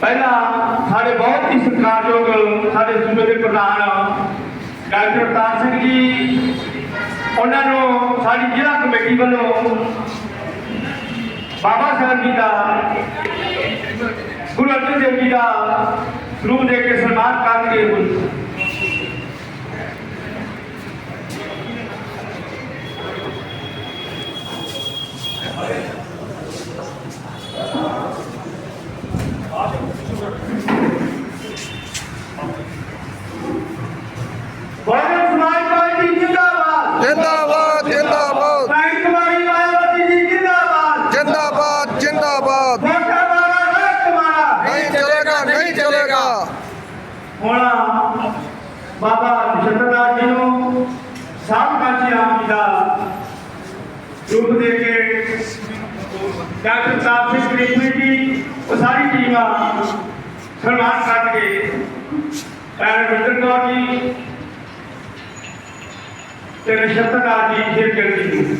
ਪਹਿਲਾਂ ਸਾਡੇ ਬਹੁਤ ਹੀ ਸਤਿਕਾਰਯੋਗ ਸਾਡੇ ਸੂਬੇ ਦੇ ਪ੍ਰਧਾਨ ਡਾਕਟਰ ਅਵਤਾਰ ਸਿੰਘ ਜੀ, ਉਹਨਾਂ ਨੂੰ ਸਾਡੀ ਜ਼ਿਲ੍ਹਾ ਕਮੇਟੀ ਵੱਲੋਂ ਬਾਬਾ ਸਾਹਿਬ ਜੀ ਦਾ, ਗੁਰੂ ਅਰਜਨ ਦੇਵ ਜੀ ਦਾ ਰੂਪ ਦੇ ਕੇ ਸਨਮਾਨ ਕਰਨਗੇ ਬਹੁਜਨ ਹੁਣ। ਬਾਬਾ ਨਛੱਤਰਨਾਥ ਜੀ ਨੂੰ ਸਾਧ ਕਾਂਚੀ ਰਾਮ ਜੀ ਦਾ ਰੂਪ ਦੇ ਕੇ ਡਾਕਟਰ ਸਾਹਿਬ ਸਿੰਘ ਕ੍ਰਿਸ਼ਮੀ ਜੀ ਉਹ ਸਾਰੀ ਟੀਮ ਆ, ਸਨਮਾਨ ਕਰਕੇ ਭੈਣ ਰਵਿੰਦਰ ਕੌਰ ਜੀ ਤੇ ਨਛੱਤਰਨਾਥ ਜੀ ਫਿਰ ਕਰਦੀ ਜੀ